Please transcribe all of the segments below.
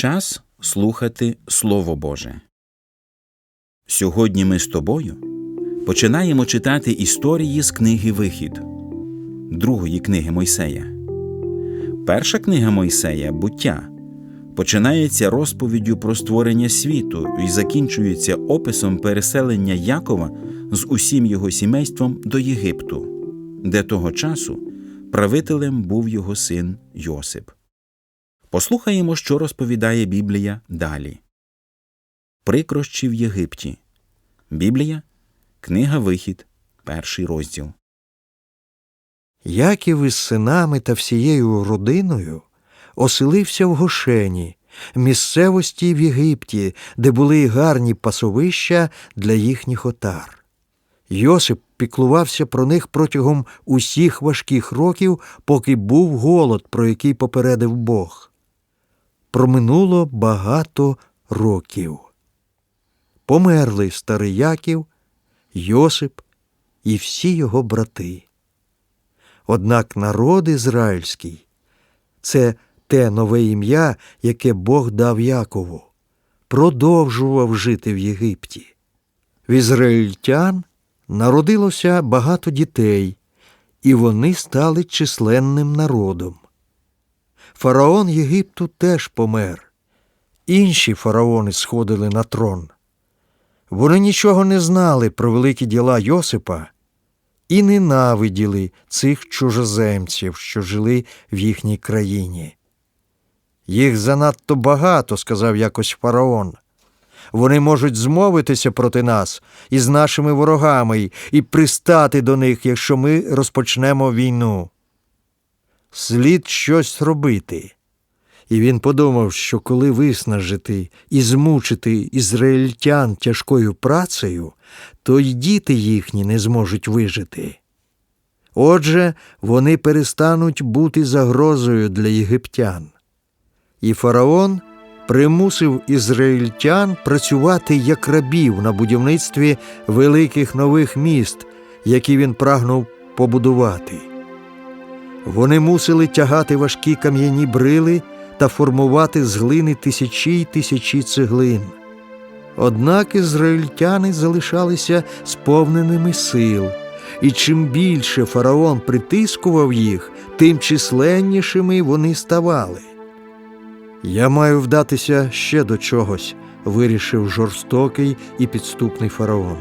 Час слухати Слово Боже. Сьогодні ми з тобою починаємо читати історії з книги Вихід, другої книги Мойсея. Перша книга Мойсея буття починається розповіддю про створення світу і закінчується описом переселення Якова з усім його сімейством до Єгипту, де того часу правителем був його син Йосип. Послухаємо, що розповідає Біблія далі. Прикрощі в Єгипті. Біблія, Книга Вихід, перший розділ. Яків із синами та всією родиною оселився в Гошені, місцевості в Єгипті, де були гарні пасовища для їхніх отар. Йосип піклувався про них протягом усіх важких років, поки був голод, про який попередив Бог. Проминуло багато років. Померли старий Яків, Йосип і всі його брати. Однак народ ізраїльський це те нове ім'я, яке Бог дав Якову, продовжував жити в Єгипті. В ізраїльтян народилося багато дітей, і вони стали численним народом. Фараон Єгипту теж помер. Інші фараони сходили на трон. Вони нічого не знали про великі діла Йосипа і ненавиділи цих чужоземців, що жили в їхній країні. Їх занадто багато, сказав якось фараон. Вони можуть змовитися проти нас із нашими ворогами і пристати до них, якщо ми розпочнемо війну. Слід щось робити. І він подумав, що коли виснажити і змучити ізраїльтян тяжкою працею, то й діти їхні не зможуть вижити. Отже, вони перестануть бути загрозою для єгиптян. І фараон примусив ізраїльтян працювати як рабів на будівництві великих нових міст, які він прагнув побудувати. Вони мусили тягати важкі кам'яні брили та формувати з глини тисячі й тисячі цеглин. Однак ізраїльтяни залишалися сповненими сил, і чим більше фараон притискував їх, тим численнішими вони ставали. Я маю вдатися ще до чогось, вирішив жорстокий і підступний фараон.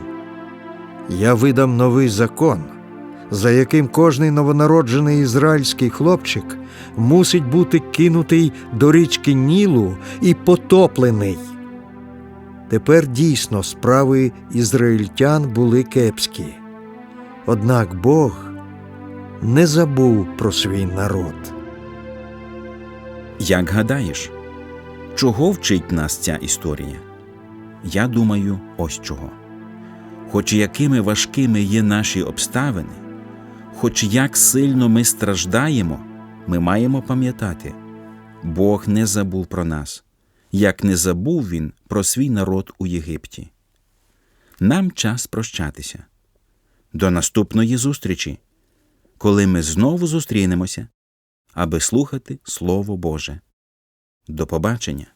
Я видам новий закон, за яким кожний новонароджений ізраїльський хлопчик мусить бути кинутий до річки Нілу і потоплений. Тепер дійсно справи ізраїльтян були кепські. Однак Бог не забув про свій народ. Як гадаєш, чого вчить нас ця історія? Я думаю, ось чого. Хоч якими важкими є наші обставини, хоч як сильно ми страждаємо, ми маємо пам'ятати, Бог не забув про нас, як не забув Він про свій народ у Єгипті. Нам час прощатися. До наступної зустрічі, коли ми знову зустрінемося, аби слухати Слово Боже. До побачення!